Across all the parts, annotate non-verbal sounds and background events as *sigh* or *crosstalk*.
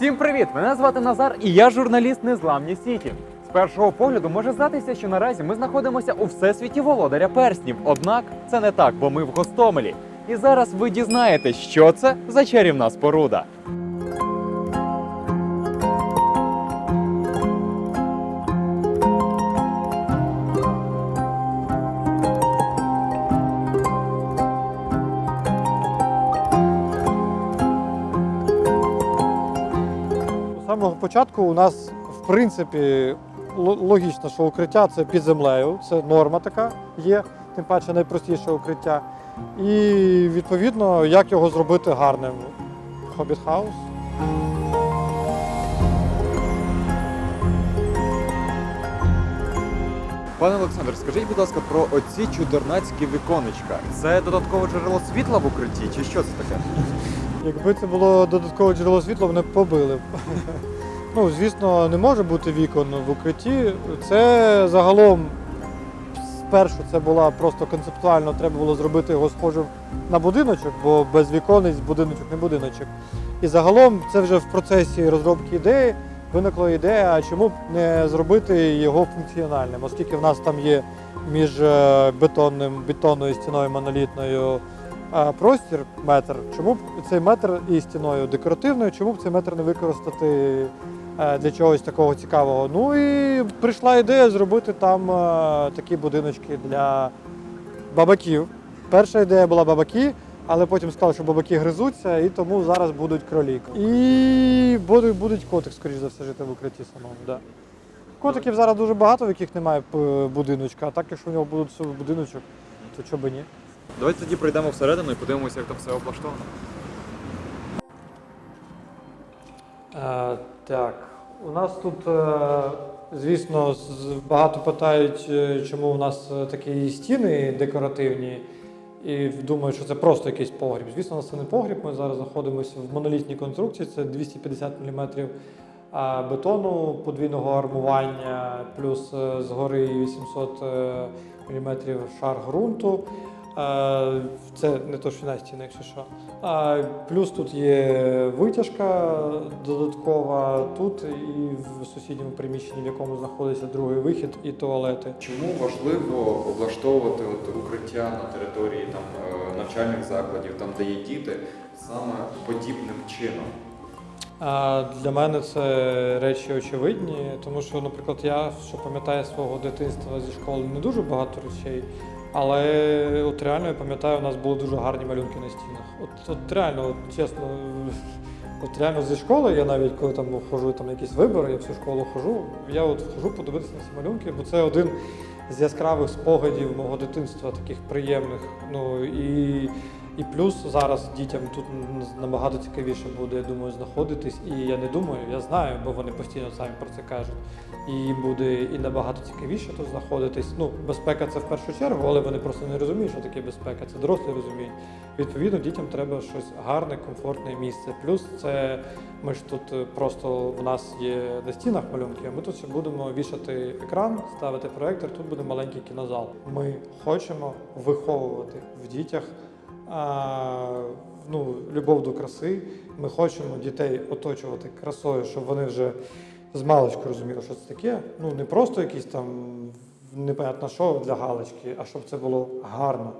Всім привіт! Мене звати Назар і я журналіст Незламні Сіті. З першого погляду може здатися, що наразі ми знаходимося у всесвіті володаря перснів. Однак це не так, бо ми в Гостомелі. І зараз ви дізнаєтесь, що це за чарівна споруда. Самого початку у нас, в принципі, логічно, що укриття це під землею, це норма така є, тим паче найпростіше укриття. І відповідно, як його зробити гарним. Хобіт хаус. Пане Олександр, скажіть, будь ласка, про оці чудернацькі віконечка. Це додаткове джерело світла в укритті, чи що це таке? Якби це було додаткове джерело світла, вони б побили. б. *laughs* Ну, звісно, не може бути вікон в укритті. Це загалом спершу це була просто концептуально, треба було зробити його схожим на будиночок, бо без віконець будиночок не будиночок. І загалом це вже в процесі розробки ідеї виникла ідея, чому б не зробити його функціональним, оскільки в нас там є між е, бетонним, бетонною стіною монолітною простір метр. Чому б цей метр і стіною декоративною, чому б цей метр не використати е, для чогось такого цікавого? Ну і прийшла ідея зробити там е, такі будиночки для бабаків. Перша ідея була бабаки, але потім сказали, що бабаки гризуться, і тому зараз будуть кролі. І будуть, будуть котик, скоріш за все, жити в укритті самому. Да. Котиків зараз дуже багато, в яких немає будиночка, а так, якщо в нього будуть будиночок, то чого би ні? Давайте тоді пройдемо всередину і подивимося, як там все облаштовано. Е, так, у нас тут, е, звісно, багато питають, е, чому у нас е, такі стіни декоративні, і думають, що це просто якийсь погріб. Звісно, у нас це не погріб. Ми зараз знаходимося в монолітній конструкції, це 250 мм бетону подвійного армування, плюс е, згори 800 мм шар ґрунту. Це не то швіна стіна, якщо що. А, плюс тут є витяжка додаткова тут і в сусідньому приміщенні, в якому знаходиться другий вихід і туалети. Чому важливо облаштовувати от укриття на території там е, навчальних закладів, там де є діти, саме подібним чином? Для мене це речі очевидні, тому що, наприклад, я що пам'ятаю свого дитинства зі школи не дуже багато речей. Але от реально я пам'ятаю, у нас були дуже гарні малюнки на стінах. От, от реально, от, чесно, *laughs* от реально зі школи, я навіть коли там ходжу там якісь вибори, я всю школу ходжу, я от хожу подивитися на ці малюнки, бо це один з яскравих спогадів мого дитинства, таких приємних. Ну і, і плюс зараз дітям тут набагато цікавіше буде, я думаю, знаходитись. І я не думаю, я знаю, бо вони постійно самі про це кажуть. І буде і набагато цікавіше тут знаходитись. Ну, безпека це в першу чергу, але вони просто не розуміють, що таке безпека. Це дорослі розуміють. Відповідно, дітям треба щось гарне, комфортне місце. Плюс це ми ж тут е, просто в нас є на стінах малюнки, а ми тут ще будемо вішати екран, ставити проектор. Тут буде маленький кінозал. Ми хочемо виховувати в дітях. Ну, любов до краси. Ми хочемо дітей оточувати красою, щоб вони вже з маличку розуміли, що це таке. Ну не просто якісь там непонятно що для галочки, а щоб це було гарно.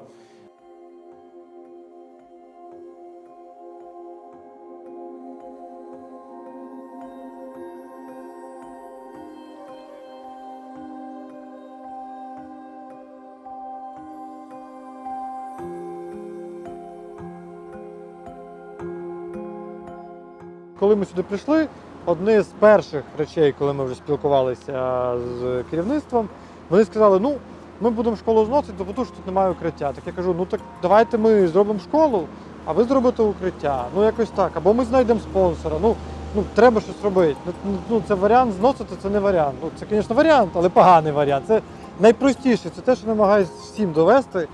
Коли ми сюди прийшли, одне з перших речей, коли ми вже спілкувалися з керівництвом, вони сказали: ну, ми будемо школу зносити, тому що тут немає укриття. Так я кажу, ну так давайте ми зробимо школу, а ви зробите укриття. Ну якось так. Або ми знайдемо спонсора. Ну, ну треба щось робити. Ну, Ну, це варіант зносити, це не варіант. Ну, це, звісно, варіант, але поганий варіант. Це найпростіше, це те, що намагаюся всім довести.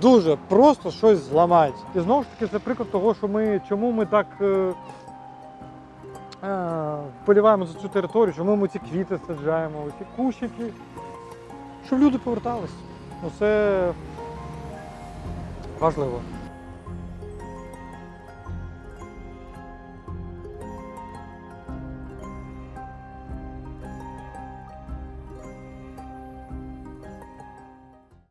Дуже просто щось зламати. І знову ж таки, це приклад того, що ми чому ми так. Е, за цю територію, чому ми ці квіти саджаємо, ці кущики, щоб люди повертались. Ну це важливо.